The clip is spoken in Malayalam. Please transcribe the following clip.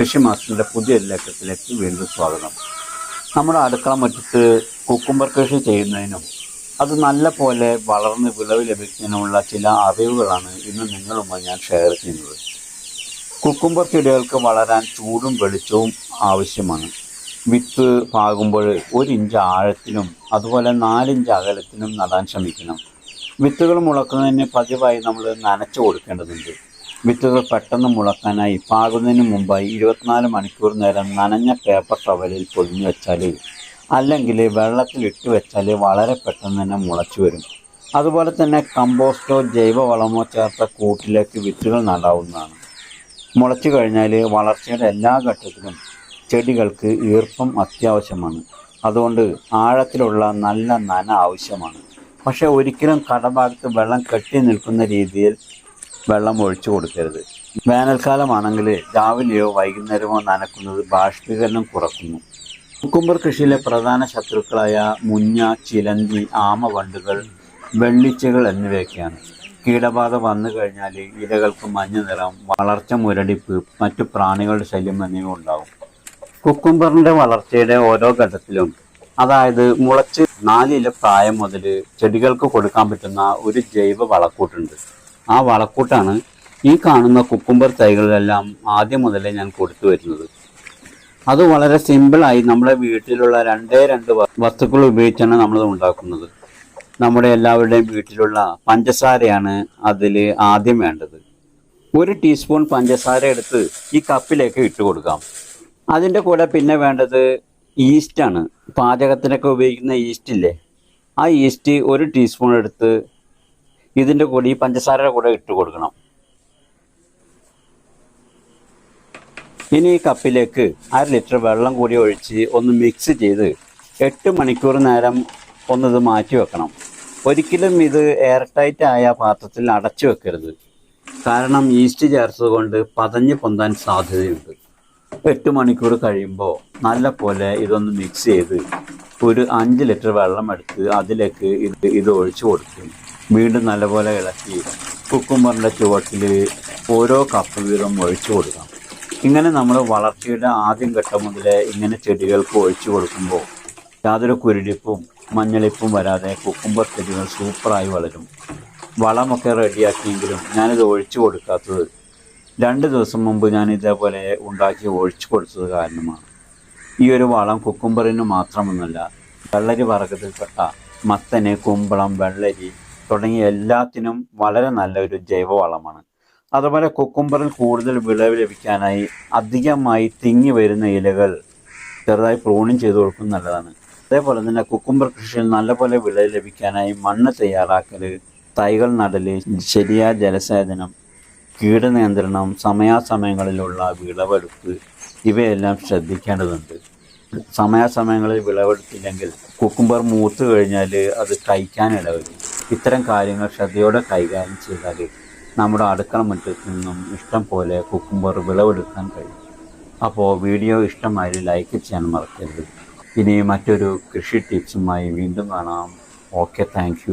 കൃഷി മാസ്റ്ററിന്റെ പുതിയ ലക്കത്തിലേക്ക് വീണ്ടും സ്വാഗതം. നമ്മുടെ അടുക്കള മുറ്റത്ത് കുക്കുംബർ കൃഷി ചെയ്യുന്നതിനും അത് നല്ല പോലെ വളർന്ന് വിളവ് ലഭിക്കുന്നതിനുമുള്ള ചില അറിവുകളാണ് ഇന്ന് നിങ്ങളുമായി ഞാൻ ഷെയർ ചെയ്യുന്നത്. കുക്കുംബർ ചെടികൾക്ക് വളരാൻ ചൂടും വെളിച്ചവും ആവശ്യമാണ്. വിത്ത് പാകുമ്പോൾ ഒരു ഇഞ്ച് ആഴത്തിലും അതുപോലെ നാലിഞ്ച് അകലത്തിനും നടാൻ ശ്രമിക്കണം. വിത്തുകൾ മുളക്കുന്നതിന് പതിവായി നമ്മൾ നനച്ചു കൊടുക്കേണ്ടതുണ്ട്. വിത്തുകൾ പെട്ടെന്ന് മുളക്കാനായി പാകുന്നതിന് മുമ്പായി ഇരുപത്തിനാല് മണിക്കൂർ നേരം നനഞ്ഞ പേപ്പർ ടവലിൽ പൊതിഞ്ഞു വെച്ചാൽ അല്ലെങ്കിൽ വെള്ളത്തിൽ ഇട്ട് വെച്ചാൽ വളരെ പെട്ടെന്ന് തന്നെ മുളച്ചു വരും. അതുപോലെ തന്നെ കമ്പോസ്റ്റോ ജൈവവളമോ ചേർത്ത കൂട്ടിലേക്ക് വിത്തുകൾ നടാവുന്നതാണ്. മുളച്ചു കഴിഞ്ഞാൽ വളർച്ചയുടെ എല്ലാ ഘട്ടത്തിലും ചെടികൾക്ക് ഈർപ്പം അത്യാവശ്യമാണ്. അതുകൊണ്ട് ആഴത്തിലുള്ള നല്ല നന ആവശ്യമാണ്. പക്ഷേ ഒരിക്കലും കടഭാഗത്ത് വെള്ളം കെട്ടി നിൽക്കുന്ന രീതിയിൽ വെള്ളം ഒഴിച്ചു കൊടുക്കരുത്. വേനൽക്കാലമാണെങ്കിൽ രാവിലെയോ വൈകുന്നേരമോ നനക്കുന്നത് ബാഷ്പീകരണം കുറക്കുന്നു. കുക്കുംബർ കൃഷിയിലെ പ്രധാന ശത്രുക്കളായ മുഞ്ഞ ചിലന്തി ആമവണ്ടുകൾ വെള്ളിച്ചകൾ എന്നിവയൊക്കെയാണ്. കീടബാധ വന്നു കഴിഞ്ഞാൽ ഇലകൾക്ക് മഞ്ഞ നിറം വളർച്ച മുരടിപ്പ് മറ്റു പ്രാണികളുടെ ശല്യം എന്നിവ ഉണ്ടാകും. കുക്കുംബറിന്റെ വളർച്ചയുടെ ഓരോ ഘട്ടത്തിലും അതായത് മുളച്ച് നാലില പ്രായം മുതൽ ചെടികൾക്ക് കൊടുക്കാൻ പറ്റുന്ന ഒരു ജൈവ വളക്കൂട്ടുണ്ട്. ആ വളക്കൂട്ടാണ് ഈ കാണുന്ന കുക്കുംബർ തൈകളിലെല്ലാം ആദ്യം മുതലേ ഞാൻ കൊടുത്തു വരുന്നത്. അത് വളരെ സിമ്പിളായി നമ്മുടെ വീട്ടിലുള്ള രണ്ടേ രണ്ട് വസ്തുക്കൾ ഉപയോഗിച്ചാണ് നമ്മൾ ഉണ്ടാക്കുന്നത്. നമ്മുടെ എല്ലാവരുടെയും വീട്ടിലുള്ള പഞ്ചസാരയാണ് അതിൽ ആദ്യം വേണ്ടത്. ഒരു ടീസ്പൂൺ പഞ്ചസാര എടുത്ത് ഈ കപ്പിലേക്ക് ഇട്ട് കൊടുക്കാം. അതിന്റെ കൂടെ പിന്നെ വേണ്ടത് ഈസ്റ്റാണ് പാചകത്തിനൊക്കെ ഉപയോഗിക്കുന്ന ഈസ്റ്റില്ലേ ആ ഈസ്റ്റ് ഒരു ടീസ്പൂൺ എടുത്ത് ഇതിന്റെ കൂടെ ഈ പഞ്ചസാരയുടെ കൂടെ ഇട്ട് കൊടുക്കണം. ഇനി ഈ കപ്പിലേക്ക് അര ലിറ്റർ വെള്ളം കൂടി ഒഴിച്ച് ഒന്ന് മിക്സ് ചെയ്ത് എട്ട് മണിക്കൂർ നേരം ഒന്നിത് മാറ്റി വെക്കണം. ഒരിക്കലും ഇത് എയർ ടൈറ്റ് ആയ പാത്രത്തിൽ അടച്ചു വെക്കരുത്. കാരണം ഈസ്റ്റ് ചേർത്തത് കൊണ്ട് പതഞ്ഞ് പൊന്താൻ സാധ്യതയുണ്ട്. എട്ട് മണിക്കൂർ കഴിയുമ്പോൾ നല്ല പോലെ ഇതൊന്ന് മിക്സ് ചെയ്ത് ഒരു അഞ്ച് ലിറ്റർ വെള്ളം എടുത്ത് അതിലേക്ക് ഇത് ഇത് ഒഴിച്ചു കൊടുക്കും. വീണ്ടും നല്ലപോലെ ഇളക്കി കുക്കുംബറിന്റെ ചുവട്ടിൽ ഓരോ കപ്പ് വീതം ഒഴിച്ചു കൊടുക്കാം. ഇങ്ങനെ നമ്മൾ വളർച്ചയുടെ ആദ്യം ഘട്ടം മുതലേ ഇങ്ങനെ ചെടികൾക്ക് ഒഴിച്ചു കൊടുക്കുമ്പോൾ യാതൊരു കുരുടിപ്പും മഞ്ഞളിപ്പും വരാതെ കുക്കുംബർ ചെടികൾ സൂപ്പറായി വളരും. വളമൊക്കെ റെഡിയാക്കിയെങ്കിലും ഞാനിത് ഒഴിച്ചു കൊടുക്കാത്തത് രണ്ട് ദിവസം മുമ്പ് ഞാൻ ഇതേപോലെ ഉണ്ടാക്കി ഒഴിച്ചു കൊടുത്തത് കാരണമാണ്. ഈ ഒരു വളം കുക്കുംബറിന് മാത്രമൊന്നുമല്ല വെള്ളരി വർഗത്തിൽപ്പെട്ട മത്തന് കുമ്പളം വെള്ളരി തുടങ്ങിയ എല്ലാത്തിനും വളരെ നല്ലൊരു ജൈവവളമാണ്. അതുപോലെ കുക്കുംബറിൽ കൂടുതൽ വിളവ് ലഭിക്കാനായി അധികമായി തിങ്ങി വരുന്ന ഇലകൾ ചെറുതായി പ്രൂണിങ് ചെയ്ത് കൊടുക്കുന്നത് നല്ലതാണ്. അതേപോലെ തന്നെ കുക്കുംബർ കൃഷിയിൽ നല്ലപോലെ വിളവ് ലഭിക്കാനായി മണ്ണ് തയ്യാറാക്കൽ തൈകൾ നടൽ ശരിയായ ജലസേചനം കീടനിയന്ത്രണം സമയാസമയങ്ങളിലുള്ള വിളവെടുപ്പ് ഇവയെല്ലാം ശ്രദ്ധിക്കേണ്ടതുണ്ട്. സമയാസമയങ്ങളിൽ വിളവെടുത്തില്ലെങ്കിൽ കുക്കുംബർ മൂത്ത് കഴിഞ്ഞാൽ അത് കഴിക്കാനിടവരും ഇത്തരം കാര്യങ്ങൾ ശ്രദ്ധയോടെ കൈകാര്യം ചെയ്താൽ നമ്മുടെ അടുക്കള മുറ്റത്ത് നിന്നും ഇഷ്ടം പോലെ കുക്കുംബർ വിളവെടുക്കാൻ കഴിയും. അപ്പോൾ വീഡിയോ ഇഷ്ടമായി ലൈക്ക് ചെയ്യാൻ മറക്കരുത്. ഇനി മറ്റൊരു കൃഷി ടിപ്സുമായി വീണ്ടും കാണാം. Okay thank